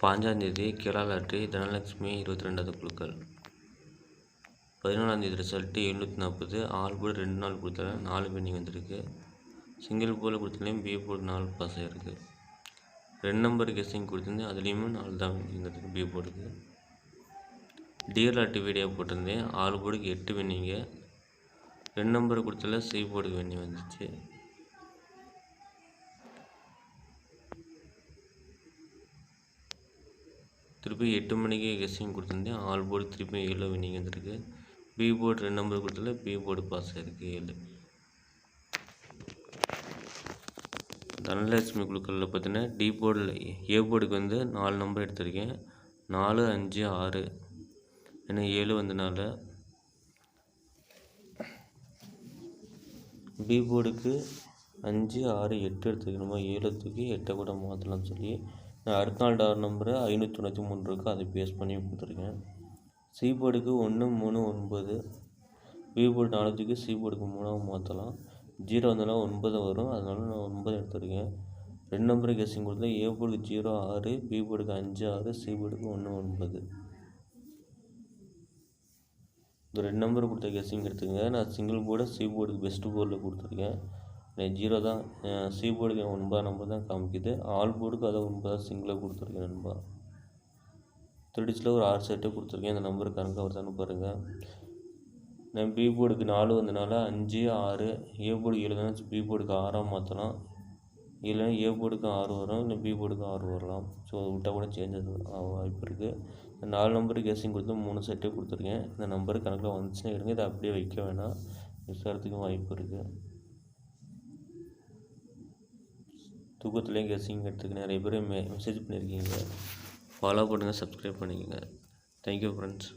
பாஞ்சாந்தேதி கேரளாட்டி தனலட்சுமி இருபத்தி ரெண்டாவது குழுக்கள் பதினாலாந்தேதி ரிசல்ட்டு எழுநூற்றி நாற்பது ஆல் போர்டு ரெண்டு நாள் கொடுத்தல நாலு பெண்டிங் வந்திருக்கு. சிங்கிள் போர்டில் கொடுத்தலையும் பி போர்டு நாலு பாஸ் ஆகிருக்கு ரெண்டு நம்பர் கெஸ்டிங் கொடுத்துருந்தேன் அதுலேயுமே நாலு தான் வந்துருக்கு பி போர்டுக்கு டிஆர்ஆர்டி வீடியோ போட்டிருந்தேன் ஆல் போர்டுக்கு எட்டு வெண்ணிங்க ரெண்டு நம்பர் கொடுத்தல சி போர்டுக்கு வெண்ணி வந்துச்சு. திருப்பி எட்டு மணிக்கு கெஸ்ஸிங் கொடுத்துருந்தேன். ஆல் போர்டு திருப்பி ஏழு வின்னிங் வந்திருக்கு. பி போர்டு ரெண்டு நம்பர் கொடுத்துல பி போர்டு பாஸ் ஆகிருக்கு ஏழு. தனலட்சுமி குழுக்களில் பார்த்தீங்கன்னா டி போர்டில் ஏ போர்டுக்கு வந்து நாலு நம்பர் எடுத்திருக்கேன். நாலு அஞ்சு ஆறு. ஏன்னா ஏழு வந்தனால பி போர்டுக்கு அஞ்சு ஆறு எட்டு எடுத்துக்கணுமா ஏழு தூக்கி எட்டை கூட மாற்றலாம்னு சொல்லி அடுத்த நாள் டார் நம்பரை ஐநூற்றி தொண்ணூற்றி மூணு இருக்குது அதை பேஸ் பண்ணி கொடுத்துருக்கேன். சி போர்டுக்கு ஒன்று மூணு ஒன்பது. பி போர்டு நாலு சி போர்டுக்கு மூணாக மாற்றலாம் ஜீரோ வந்தாலும் ஒன்பது வரும். அதனால நான் ஒன்பது எடுத்திருக்கேன். ரெண்டு நம்பர் கெஸ்ஸிங் கொடுத்தா ஏ போர்டுக்கு ஜீரோ ஆறு பி போர்டுக்கு அஞ்சு ஆறு சி போர்டுக்கு ஒன்று ஒன்பது. இந்த ரெண்டு நம்பர் கொடுத்த கெஸ்ஸிங் எடுத்துக்கங்க. நான் சிங்கிள் போர்டை சி போர்டுக்கு பெஸ்ட்டு போர்டில் கொடுத்துருக்கேன். ஜீரோ தான் சி போர்டுக்கு ஒன்பதாம் நம்பர் தான் காமிக்குது. ஆல் போர்டுக்கு அதை ஒன்பதாக சிங்கிளாக கொடுத்துருக்கேன் நண்பா. திருடிச்சில் ஒரு ஆறு செட்டு கொடுத்துருக்கேன். இந்த நம்பர் அவர் வருதான்னு பாருங்கள் நான் பி போர்டுக்கு நாலு வந்தனால அஞ்சு ஆறு ஏ போர்டுக்கு ஏழு தான். பி போர்டுக்கு ஆறாக மாற்றலாம் இல்லைன்னா ஏ போர்டுக்கு ஆறு வரும். இல்லை பி போர்டுக்கு ஆறு வரலாம். ஸோ விட்டால் கூட சேஞ்சஸ் ஆக வாய்ப்பு இருக்குது நாலு நம்பருக்கு கேசிங் கொடுத்து மூணு செட்டே கொடுத்துருக்கேன். இந்த நம்பர் கணக்கில் வந்துச்சுன்னா எடுங்க இதை அப்படியே வைக்க வேணாம். விசாரத்துக்கும் வாய்ப்பு இருக்குது தூக்கத்துலேயும் கெஸ்ஸிங் எடுத்துக்க நிறைய பேர் மெ மெசேஜ் பண்ணியிருக்கீங்க. ஃபாலோ பண்ணுங்கள் சப்ஸ்கிரைப் பண்ணிக்கோங்க. Thank you friends